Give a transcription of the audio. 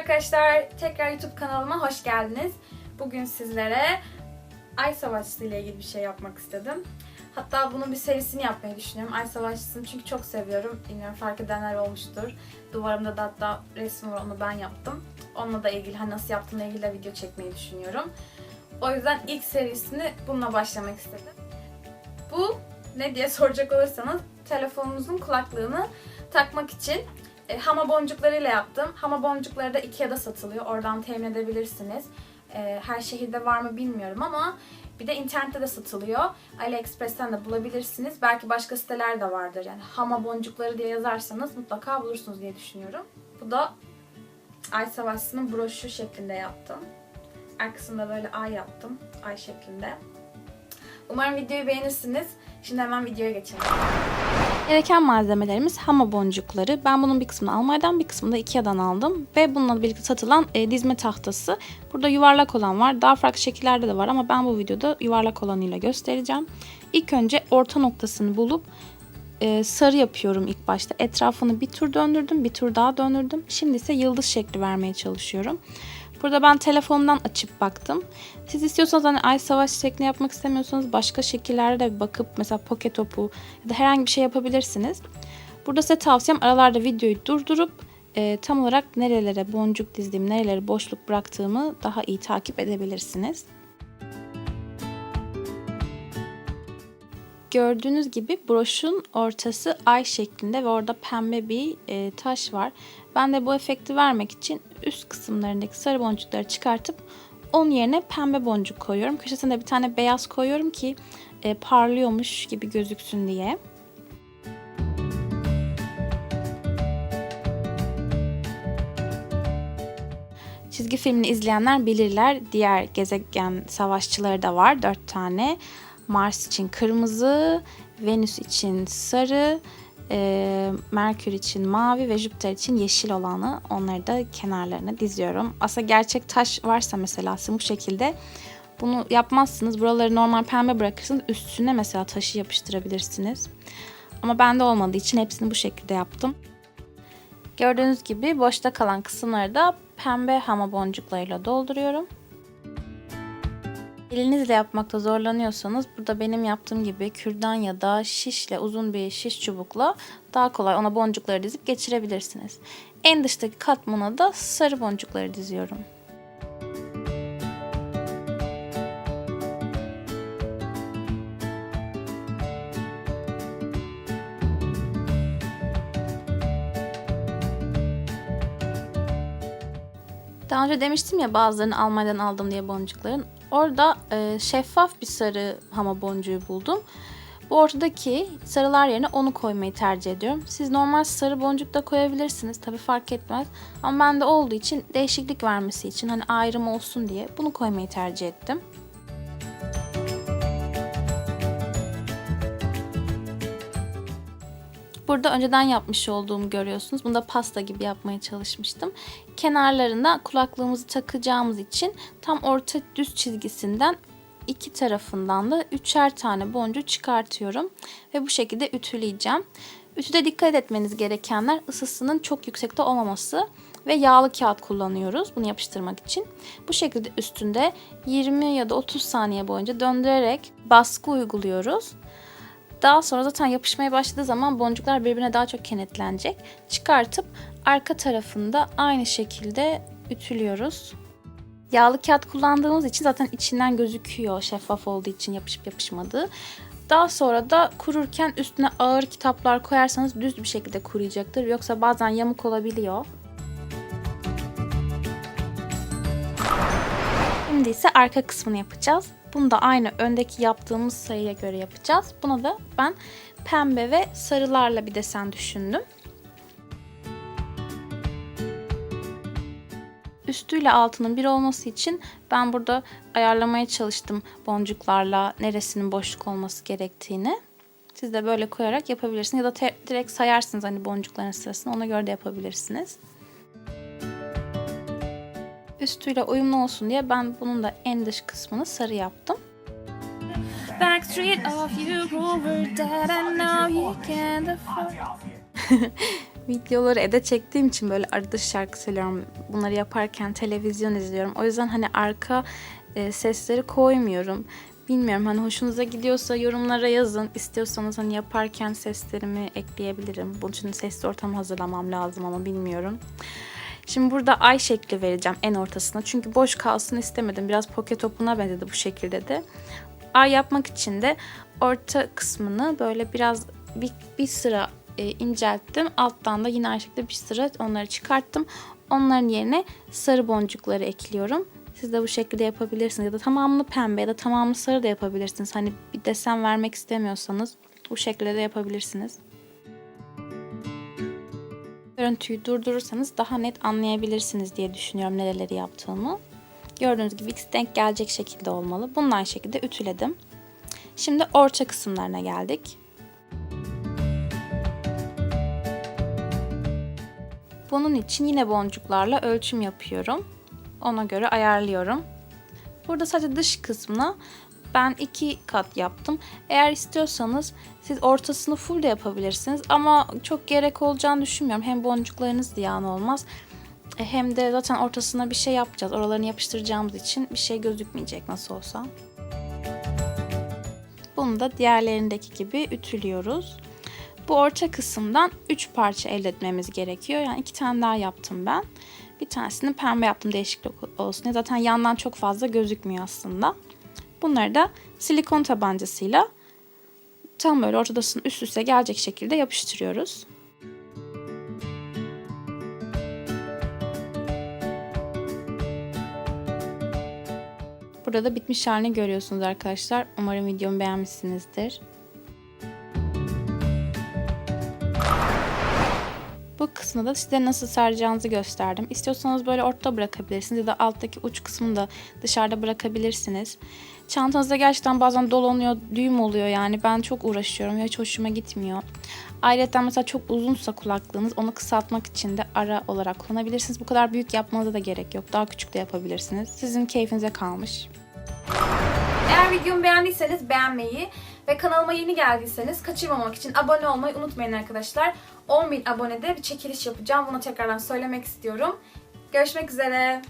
arkadaşlar, tekrar YouTube kanalıma hoş geldiniz. Bugün sizlere Ay Savaşçısı ile ilgili bir şey yapmak istedim. Hatta bunun bir serisini yapmayı düşünüyorum. Ay Savaşçısı'nı çünkü çok seviyorum. Bilmiyorum fark edenler olmuştur. Duvarımda da hatta resim var onu ben yaptım. Onunla da ilgili, hani nasıl yaptığımla ilgili de video çekmeyi düşünüyorum. O yüzden ilk serisini bununla başlamak istedim. Bu ne diye soracak olursanız telefonunuzun kulaklığını takmak için e, hama boncuklarıyla yaptım. Hama boncukları da Ikea'da satılıyor. Oradan temin edebilirsiniz. E, her şehirde var mı bilmiyorum ama bir de internette de satılıyor. AliExpress'ten de bulabilirsiniz. Belki başka siteler de vardır. Yani hama boncukları diye yazarsanız mutlaka bulursunuz diye düşünüyorum. Bu da Ay Savaşçısı'nın broşür şeklinde yaptım. Arkasında böyle ay yaptım. Ay şeklinde. Umarım videoyu beğenirsiniz. Şimdi hemen videoya geçelim. Gereken malzemelerimiz hama boncukları. Ben bunun bir kısmını Almanya'dan bir kısmını da Ikea'dan aldım. Ve bununla birlikte satılan e, dizme tahtası. Burada yuvarlak olan var. Daha farklı şekillerde de var ama ben bu videoda yuvarlak olanıyla göstereceğim. İlk önce orta noktasını bulup e, sarı yapıyorum ilk başta. Etrafını bir tur döndürdüm, bir tur daha döndürdüm. Şimdi ise yıldız şekli vermeye çalışıyorum. Burada ben telefondan açıp baktım. Siz istiyorsanız hani ay savaş şeklini yapmak istemiyorsanız başka şekillerde de bakıp mesela poke topu ya da herhangi bir şey yapabilirsiniz. Burada size tavsiyem aralarda videoyu durdurup e, tam olarak nerelere boncuk dizdiğim, nerelere boşluk bıraktığımı daha iyi takip edebilirsiniz. Gördüğünüz gibi broşun ortası ay şeklinde ve orada pembe bir e, taş var. Ben de bu efekti vermek için üst kısımlarındaki sarı boncukları çıkartıp onun yerine pembe boncuk koyuyorum. Köşesinde bir tane beyaz koyuyorum ki e, parlıyormuş gibi gözüksün diye. Çizgi filmini izleyenler bilirler. Diğer gezegen savaşçıları da var. Dört tane. Mars için kırmızı, Venüs için sarı, e, Merkür için mavi ve Jüpiter için yeşil olanı onları da kenarlarına diziyorum. Aslında gerçek taş varsa mesela sizin bu şekilde bunu yapmazsınız. Buraları normal pembe bırakırsınız. Üstüne mesela taşı yapıştırabilirsiniz. Ama bende olmadığı için hepsini bu şekilde yaptım. Gördüğünüz gibi boşta kalan kısımları da pembe hama boncuklarıyla dolduruyorum. Elinizle yapmakta zorlanıyorsanız burada benim yaptığım gibi kürdan ya da şişle uzun bir şiş çubukla daha kolay ona boncukları dizip geçirebilirsiniz. En dıştaki katmana da sarı boncukları diziyorum. Daha önce demiştim ya bazılarını Almanya'dan aldım diye boncukların. Orada e, şeffaf bir sarı hama boncuğu buldum. Bu ortadaki sarılar yerine onu koymayı tercih ediyorum. Siz normal sarı boncuk da koyabilirsiniz. Tabi fark etmez. Ama bende olduğu için değişiklik vermesi için hani ayrım olsun diye bunu koymayı tercih ettim. Burada önceden yapmış olduğumu görüyorsunuz. Bunu da pasta gibi yapmaya çalışmıştım. Kenarlarında kulaklığımızı takacağımız için tam orta düz çizgisinden iki tarafından da üçer tane boncuğu çıkartıyorum. Ve bu şekilde ütüleyeceğim. Ütüde dikkat etmeniz gerekenler ısısının çok yüksekte olmaması ve yağlı kağıt kullanıyoruz bunu yapıştırmak için. Bu şekilde üstünde 20 ya da 30 saniye boyunca döndürerek baskı uyguluyoruz. Daha sonra zaten yapışmaya başladığı zaman boncuklar birbirine daha çok kenetlenecek. Çıkartıp arka tarafında aynı şekilde ütülüyoruz. Yağlı kağıt kullandığımız için zaten içinden gözüküyor şeffaf olduğu için yapışıp yapışmadığı. Daha sonra da kururken üstüne ağır kitaplar koyarsanız düz bir şekilde kuruyacaktır. Yoksa bazen yamuk olabiliyor. Şimdi ise arka kısmını yapacağız. Bunu da aynı öndeki yaptığımız sayıya göre yapacağız. Buna da ben pembe ve sarılarla bir desen düşündüm. Üstüyle altının bir olması için ben burada ayarlamaya çalıştım boncuklarla neresinin boşluk olması gerektiğini. Siz de böyle koyarak yapabilirsiniz ya da direkt sayarsınız hani boncukların sırasını ona göre de yapabilirsiniz. Üstüyle uyumlu olsun diye ben bunun da en dış kısmını sarı yaptım. Backstreet of you over that I know you can't afford. videoları evde çektiğim için böyle arada şarkı söylüyorum. Bunları yaparken televizyon izliyorum. O yüzden hani arka e, sesleri koymuyorum. Bilmiyorum hani hoşunuza gidiyorsa yorumlara yazın. İstiyorsanız hani yaparken seslerimi ekleyebilirim. Bunun için sesli ortam hazırlamam lazım ama bilmiyorum. Şimdi burada ay şekli vereceğim en ortasına. Çünkü boş kalsın istemedim. Biraz poke topuna benzedi bu şekilde de. Ay yapmak için de orta kısmını böyle biraz bir, bir sıra e, incelttim. Alttan da yine aynı şekilde bir sıra onları çıkarttım. Onların yerine sarı boncukları ekliyorum. Siz de bu şekilde yapabilirsiniz. Ya da tamamını pembe ya da tamamını sarı da yapabilirsiniz. Hani bir desen vermek istemiyorsanız bu şekilde de yapabilirsiniz. Görüntüyü durdurursanız daha net anlayabilirsiniz diye düşünüyorum nereleri yaptığımı. Gördüğünüz gibi ikisi denk gelecek şekilde olmalı. Bunu aynı şekilde ütüledim. Şimdi orta kısımlarına geldik. Bunun için yine boncuklarla ölçüm yapıyorum. Ona göre ayarlıyorum. Burada sadece dış kısmına ben iki kat yaptım. Eğer istiyorsanız siz ortasını full de yapabilirsiniz. Ama çok gerek olacağını düşünmüyorum. Hem boncuklarınız ziyan olmaz. E, Hem de zaten ortasına bir şey yapacağız. Oralarını yapıştıracağımız için bir şey gözükmeyecek nasıl olsa. Bunu da diğerlerindeki gibi ütülüyoruz. Bu orta kısımdan 3 parça elde etmemiz gerekiyor. Yani iki tane daha yaptım ben. Bir tanesini pembe yaptım değişiklik olsun. Zaten yandan çok fazla gözükmüyor aslında. Bunları da silikon tabancasıyla tam böyle ortadasının üst üste gelecek şekilde yapıştırıyoruz. Burada da bitmiş halini görüyorsunuz arkadaşlar. Umarım videomu beğenmişsinizdir. Bu kısmı da size nasıl saracağınızı gösterdim. İstiyorsanız böyle ortada bırakabilirsiniz ya da alttaki uç kısmını da dışarıda bırakabilirsiniz. Çantanızda gerçekten bazen dolanıyor, düğüm oluyor yani. Ben çok uğraşıyorum ve hiç hoşuma gitmiyor. Ayrıca mesela çok uzunsa kulaklığınız onu kısaltmak için de ara olarak kullanabilirsiniz. Bu kadar büyük yapmanıza da gerek yok. Daha küçük de yapabilirsiniz. Sizin keyfinize kalmış. Eğer videomu beğendiyseniz beğenmeyi ve kanalıma yeni geldiyseniz kaçırmamak için abone olmayı unutmayın arkadaşlar. 10.000 abonede bir çekiliş yapacağım. Bunu tekrardan söylemek istiyorum. Görüşmek üzere.